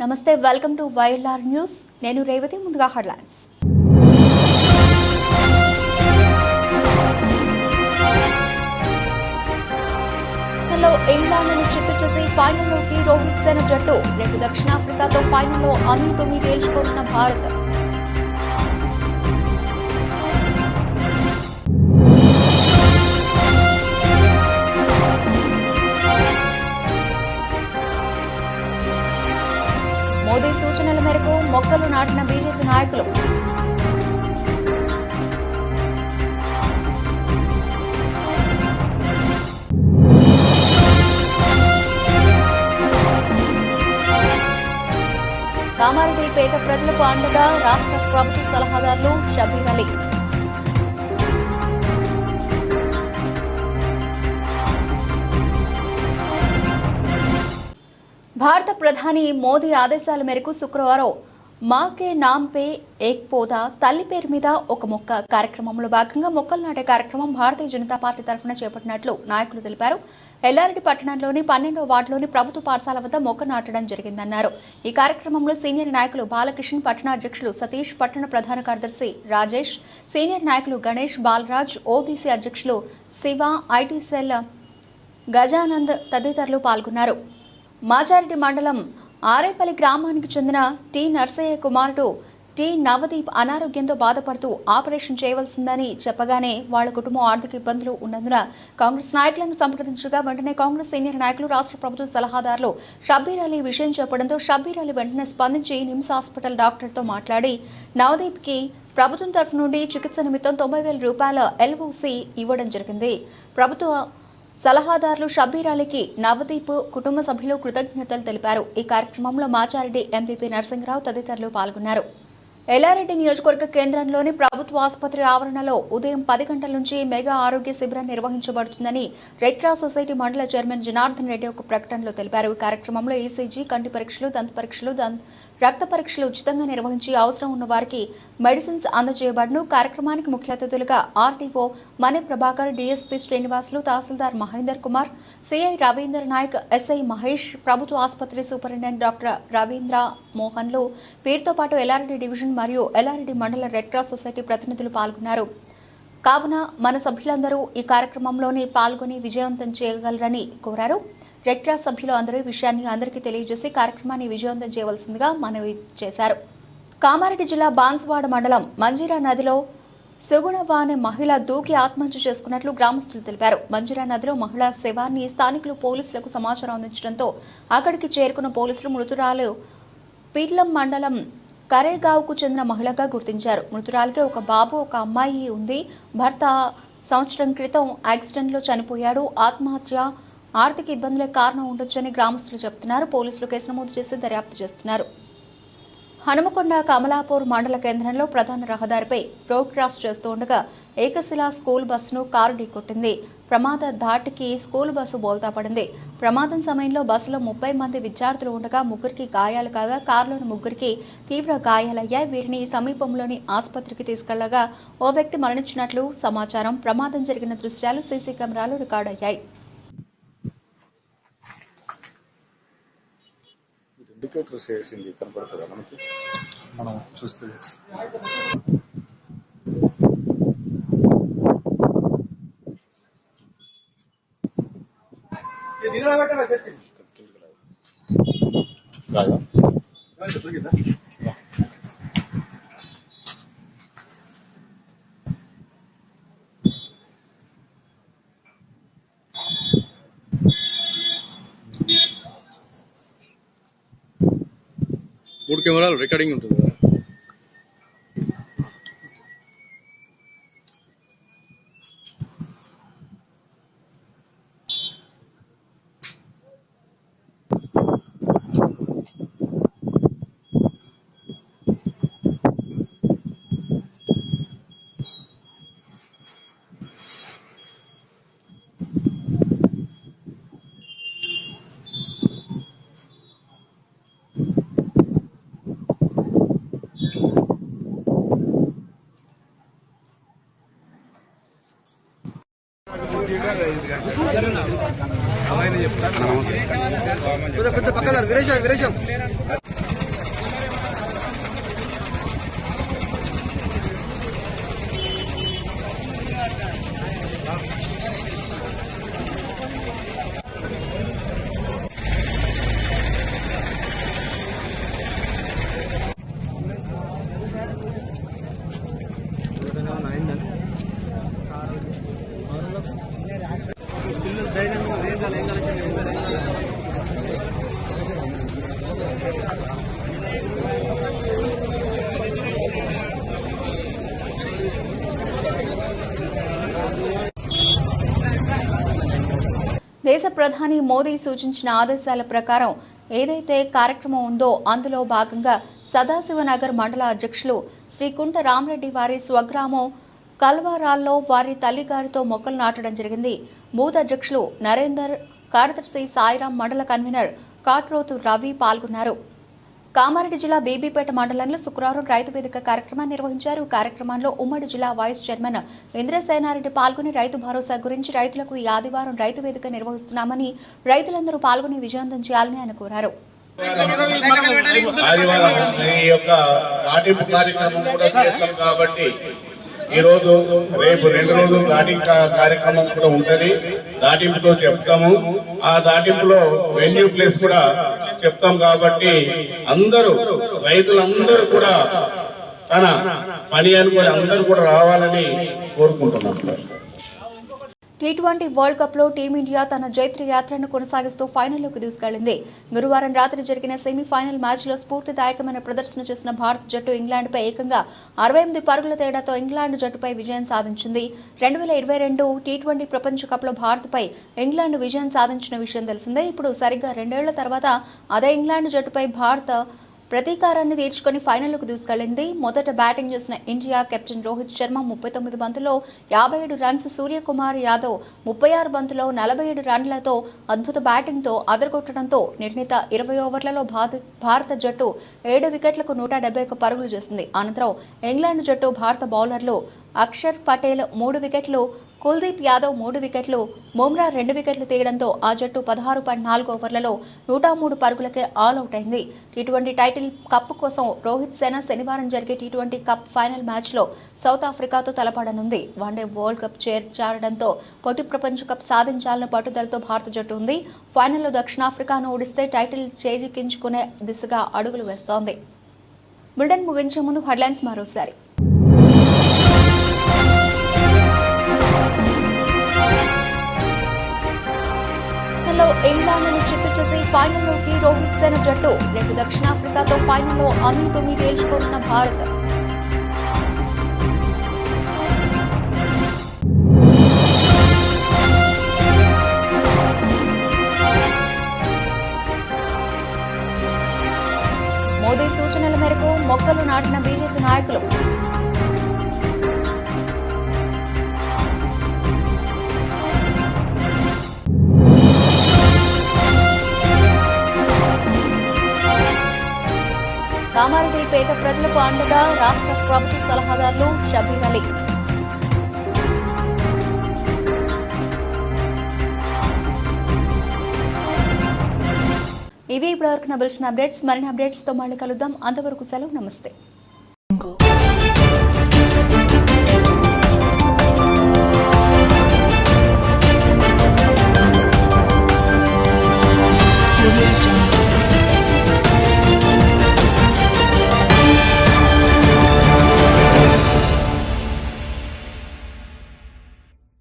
నమస్తే welcome to YLR news. నేను రేవతి ముందుగా హెడ్లైన్స్. లో ఇంగ్లాండ్ను చిత్తు చేసి ఫైనల్లోకి రోహిత్ సేన జట్టు రేపు దక్షిణాఫ్రికాతో ఫైనల్లో అమీ తొమ్మిది తేల్చుకోనున్న భారత్. మోదీ సూచనల మేరకు మొక్కలు నాటిన బీజేపీ నాయకులు. కామారెడ్డి పేద ప్రజలకు అండగా రాష్ట్ర ప్రభుత్వ సలహాదారులు షబీర్ అలీ. భారత ప్రధాని మోదీ ఆదేశాల మేరకు శుక్రవారం మాకే నాంపే ఏక్ పోదా తల్లి పేరు మీద ఒక మొక్క కార్యక్రమంలో భాగంగా మొక్కలు నాటే కార్యక్రమం భారతీయ జనతా పార్టీ తరఫున చేపట్టినట్లు నాయకులు తెలిపారు. ఎల్లారెడ్డి పట్టణంలోని పన్నెండో వార్డులోని ప్రభుత్వ పాఠశాల వద్ద మొక్క నాటడం జరిగిందన్నారు. ఈ కార్యక్రమంలో సీనియర్ నాయకులు బాలకృష్ణ పట్టణ అధ్యక్షులు సతీష్ పట్టణ ప్రధాన కార్యదర్శి రాజేష్ సీనియర్ నాయకులు గణేష్ బాలరాజ్ ఓబీసీ అధ్యక్షులు శివ ఐటీ సెల్ గజానంద్ తదితరులు పాల్గొన్నారు. మాచారెడ్డి మండలం ఆరేపల్లి గ్రామానికి చెందిన టి నర్సయ్య కుమారుడు టి నవదీప్ అనారోగ్యంతో బాధపడుతూ ఆపరేషన్ చేయవలసిందని చెప్పగానే వాళ్ళ కుటుంబం ఆర్థిక ఇబ్బందులు ఉన్నందున కాంగ్రెస్ నాయకులను సంప్రదించగా వెంటనే కాంగ్రెస్ సీనియర్ నాయకులు రాష్ట్ర ప్రభుత్వ సలహాదారులు షబ్బీర్ అలీ విషయం చెప్పడంతో షబ్బీర్ అలీ వెంటనే స్పందించి నిమ్స్ హాస్పిటల్ డాక్టర్తో మాట్లాడి నవదీప్కి ప్రభుత్వం తరఫు నుండి చికిత్స నిమిత్తం తొంభై వేల రూపాయల ఎల్ఓసి ఇవ్వడం జరిగింది. ప్రభుత్వ సలహాదారులు షబ్బీర్ అలీకి నవదీప్ కుటుంబ సభ్యులు కృతజ్ఞతలు తెలిపారు. ఈ కార్యక్రమంలో మాచారెడ్డి ఎంపీపీ నరసింహరావు తదితరులు పాల్గొన్నారు. ఎల్లారెడ్డి నియోజకవర్గ కేంద్రంలోని ప్రభుత్వ ఆసుపత్రి ఆవరణలో ఉదయం పది గంటల నుంచి మెగా ఆరోగ్య శిబిరం నిర్వహించబడుతుందని రెడ్ క్రాస్ సొసైటీ మండల చైర్మన్ జనార్దన్ రెడ్డి ఒక ప్రకటనలో తెలిపారు. ఈ కార్యక్రమంలో ఈసీజీ కంటి పరీక్షలు దంత పరీక్షలు రక్త పరీక్షలు ఉచితంగా నిర్వహించి అవసరం ఉన్న వారికి మెడిసిన్స్ అందజేయబడును. కార్యక్రమానికి ముఖ్య అతిథులుగా RDO Mani Prabhakar DSP Srinivasulu tahsildar Mahender Kumar CI Ravinder Naik SI Mahesh ప్రభుత్వ ఆసుపత్రి సూపరింటెండెంట్ డాక్టర్ రవీంద్ర మోహన్లు. వీరితో పాటు ఎల్ఆర్డీ డివిజన్ మరియు ఎల్ఆర్డీ మండల రెడ్ క్రాస్ సొసైటీ ప్రతినిధులు పాల్గొన్నారు. కావున మన సభ్యులందరూ ఈ కార్యక్రమంలోనే పాల్గొని విజయవంతం చేయగలరని కోరారు. రెడ్ క్రాస్ సభ్యులు అందరూ విషయాన్ని అందరికీ తెలియజేసి కార్యక్రమాన్ని విజయవంతం చేయవలసిందిగా మనవి చేశారు. కామారెడ్డి జిల్లా బాన్సువాడ మండలం మంజీరా నదిలో సుగుణవ్వ అనే మహిళ దూకి ఆత్మహత్య చేసుకున్నట్లు గ్రామస్తులు తెలిపారు. మంజీరా నదిలో మహిళా శవాన్ని స్థానికులు పోలీసులకు సమాచారం అందించడంతో అక్కడికి చేరుకున్న పోలీసులు మృతురాలు పీట్లం మండలం కరేగావ్కు చెందిన మహిళగా గుర్తించారు. మృతురాలకి ఒక బాబు ఒక అమ్మాయి ఉంది. భర్త సంవత్సరం క్రితం యాక్సిడెంట్లో చనిపోయాడు. ఆత్మహత్య ఆర్థిక ఇబ్బందులే కారణం ఉండొచ్చని గ్రామస్తులు చెబుతున్నారు పోలీసులు కేసు నమోదు చేసి దర్యాప్తు చేస్తున్నారు. హనుమకొండ కమలాపూర్ మండల కేంద్రంలో ప్రధాన రహదారిపై రోడ్ క్రాస్ చేస్తూ ఉండగా ఏకశిలా స్కూల్ బస్సును కారు ఢీకొట్టింది. ప్రమాద ధాటికి స్కూల్ బస్సు బోల్తా పడింది. ప్రమాదం సమయంలో బస్సులో ముప్పై మంది విద్యార్థులు ఉండగా ముగ్గురికి గాయాలు కాగా కారులోని ముగ్గురికి తీవ్ర గాయాలయ్యాయి. వీరిని సమీపంలోని ఆసుపత్రికి తీసుకెళ్ళగా ఓ వ్యక్తి మరణించినట్లు సమాచారం. ప్రమాదం జరిగిన దృశ్యాలు సీసీ కెమెరాలు రికార్డయ్యాయి. ఇండికేటర్స్ వేసింది కనపడుతుందా మనకి? మనం చూస్తే తెలుసు. కెమెరాలు రికార్డింగ్ ఉంటుంది విరేషం విరేషం దేశ ప్రధాని మోదీ సూచించిన ఆదేశాల ప్రకారం ఏదైతే కార్యక్రమం ఉందో అందులో భాగంగా సదాశివనగర్ మండల అధ్యక్షులు శ్రీ కుంట రామరెడ్డి వారి స్వగ్రామం కల్వారాల్లో వారి తల్లిగారితో మొక్కలు నాటడం జరిగింది. బూత్ అధ్యక్షులు నరేందర్ కార్యదర్శి సాయిరాం మండల కన్వీనర్ కాట్రోతు రవి పాల్గొన్నారు. కామారెడ్డి జిల్లా బీబీపేట మండలంలో శుక్రవారం రైతు వేదిక కార్యక్రమాన్ని నిర్వహించారు. కార్యక్రమంలో ఉమ్మడి జిల్లా వైస్ చైర్మన్ ఇంద్రసేనారెడ్డి పాల్గొని రైతు భరోసా గురించి రైతులకు ఈ ఆదివారం రైతు వేదిక నిర్వహిస్తున్నామని రైతులందరూ పాల్గొని విజయవంతం చేయాలని ఆయన కోరారు. ఆదివారం ఈ యొక్క నాటింపు కార్యక్రమం కూడా చేస్తాం కాబట్టి ఈ రోజు రేపు రెండు రోజులు దాటింపు కార్యక్రమం కూడా ఉంటది. దాటింపుతో చెప్తాము. ఆ దాటింపులో వెన్యూ ప్లేస్ కూడా చెప్తాం కాబట్టి అందరూ రైతులందరూ కూడా తన పని అనుకుని అందరూ కూడా రావాలని కోరుకుంటున్నాం. టీ ట్వంటీ వరల్డ్ కప్లో టీమిండియా తన జైత్ర యాత్రను కొనసాగిస్తూ ఫైనల్లోకి దూసుకెళ్ళింది. గురువారం రాత్రి జరిగిన సెమీఫైనల్ మ్యాచ్లో స్ఫూర్తిదాయకమైన ప్రదర్శన చేసిన భారత జట్టు ఇంగ్లాండ్పై ఏకంగా అరవై ఎనిమిది పరుగుల తేడాతో ఇంగ్లాండ్ జట్టుపై విజయం సాధించింది. రెండు వేల ఇరవై రెండు టీ ట్వంటీ ప్రపంచ కప్లో భారత్పై ఇంగ్లాండ్ విజయం సాధించిన విషయం తెలిసిందే. ఇప్పుడు సరిగ్గా రెండేళ్ళ తర్వాత అదే ఇంగ్లాండ్ జట్టుపై భారత ప్రతీకారాన్ని తీర్చుకొని ఫైనల్కు దూసుకెళ్ళింది మొదట బ్యాటింగ్ చేసిన ఇండియా కెప్టెన్ రోహిత్ శర్మ ముప్పై తొమ్మిది బంతుల్లో యాభై ఏడు రన్స్ సూర్యకుమార్ యాదవ్ ముప్పై ఆరు బంతుల్లో నలభై ఏడు రన్లతో అద్భుత బ్యాటింగ్తో అదరగొట్టడంతో నిర్ణీత ఇరవై ఓవర్లలో భారత భారత జట్టు ఏడు వికెట్లకు నూట డెబ్బై ఒక్క పరుగులు చేసింది. అనంతరం ఇంగ్లాండ్ జట్టు భారత బౌలర్లు అక్షర్ పటేల్ మూడు వికెట్లు కుల్దీప్ యాదవ్ మూడు వికెట్లు బుమ్రా రెండు వికెట్లు తీయడంతో ఆ జట్టు పదహారు పాయింట్ నాలుగు ఓవర్లలో నూట మూడు పరుగులకే ఆల్అవుట్ అయింది. టీ ట్వంటీ టైటిల్ కప్ కోసం రోహిత్ సేన శనివారం జరిగే టీ ట్వంటీ కప్ ఫైనల్ మ్యాచ్లో సౌత్ ఆఫ్రికాతో తలపడనుంది. వన్డే వరల్డ్ కప్ చేర్చాడడంతో పొట్టి ప్రపంచ కప్ సాధించాలన్న పట్టుదలతో భారత జట్టు ఉంది. ఫైనల్లో దక్షిణాఫ్రికాను ఓడిస్తే టైటిల్ చేజిక్కించుకునే దిశగా అడుగులు వేస్తోంది. బులెటిన్ ముగించే ముందు హెడ్లైన్స్ మరోసారి. ఫైనల్లో ఇంగ్లాండ్ను చిత్తు చేసి ఫైనల్లోకి రోహిత్ సేన జట్టు. రేపు దక్షిణాఫ్రికాతో ఫైనల్లో అమీ తొమ్మిది తేల్చుకోనున్న భారత్. మోదీ సూచనల మేరకు మొక్కలు నాటిన బీజేపీ నాయకులు. కామారెడ్డి పేద ప్రజలకు అండగా రాష్ట్ర ప్రభుత్వ సలహాదారులు షబీర్ అలీ. ఇవి ఇప్పటివరకు నా తెలిసిన అప్డేట్స్. మరిన్ని అప్డేట్స్తో మళ్ళీ కలుద్దాం. అంతవరకు సెలవు. నమస్తే.